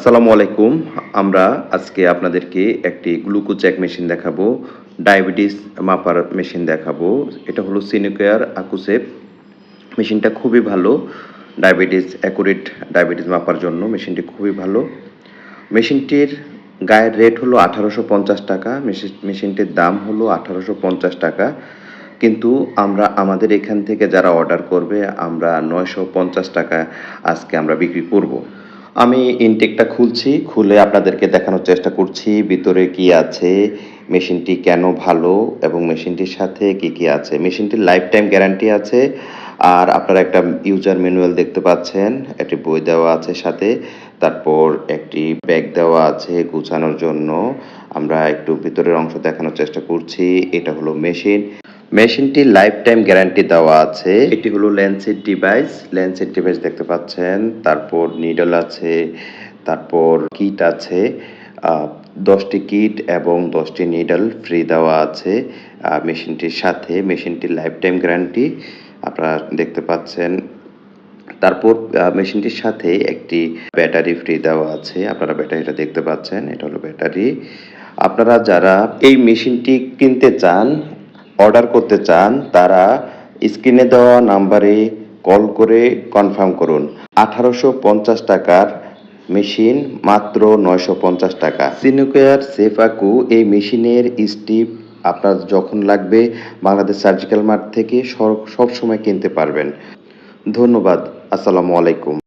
আসসালামু আলাইকুম। আমরা আজকে আপনাদেরকে একটি গ্লুকোজ্যাক মেশিন দেখাবো, ডায়াবেটিস মাপার মেশিন দেখাবো। এটা হলো সিনিকেয়ার আকুসেপ মেশিনটা খুবই ভালো, ডায়াবেটিস, অ্যাকুরেট ডায়াবেটিস মাপার জন্য মেশিনটি খুবই ভালো। মেশিনটির গায়ের রেট হলো আঠারোশো পঞ্চাশ টাকা, মেশিন মেশিনটির দাম হলো আঠারোশো পঞ্চাশ টাকা। কিন্তু আমরা, আমাদের এখান থেকে যারা অর্ডার করবে, আমরা নয়শো পঞ্চাশ টাকা আজকে আমরা বিক্রি করব। আমি ইনটেকটা খুলছি, খুলে আপনাদেরকে দেখানোর চেষ্টা করছি, ভিতরে কি আছে, মেশিনটি কেন ভালো এবং মেশিনটির সাথে কি কি আছে। মেশিনটির লাইফ টাইম গ্যারান্টি আছে, আর আপনারা একটা ইউজার ম্যানুয়াল দেখতে পাচ্ছেন, একটি বই দেওয়া আছে সাথে, তারপর একটি ব্যাগ দেওয়া আছে গুছানোর জন্য। আমরা একটু ভিতরের অংশ দেখানোর চেষ্টা করছি, এটা হলো মেশিন মেশিনটি লাইফ টাইম গ্যারান্টি দেওয়া আছে। এটি হলো ল্যান্সের ডিভাইস ল্যান্সের ডিভাইস দেখতে পাচ্ছেন। তারপর নিডল আছে, তারপর কিট আছে। দশটি কিট এবং দশটি নিডল ফ্রি দেওয়া আছে মেশিনটির সাথে। মেশিনটির লাইফ টাইম গ্যারান্টি আপনারা দেখতে পাচ্ছেন। তারপর মেশিনটির সাথে একটি ব্যাটারি ফ্রি দেওয়া আছে। আপনারা ব্যাটারিটা দেখতে পাচ্ছেন, এটা হলো ব্যাটারি আপনারা যারা এই মেশিনটি কিনতে চান অর্ডার করতে চান, তারা স্ক্রিনে দেওয়া নাম্বারে কল করে কনফার্ম করুন। আঠারোশো পঞ্চাশ টাকার মেশিন মাত্র নয়শো পঞ্চাশ টাকা। সিনুকেয়ার সেফাকু এই মেশিনের স্টিপ আপনার যখন লাগবে বাংলাদেশ সার্জিক্যাল মার্ট থেকে সব সময় কিনতে পারবেন। ধন্যবাদ, আসসালামু আলাইকুম।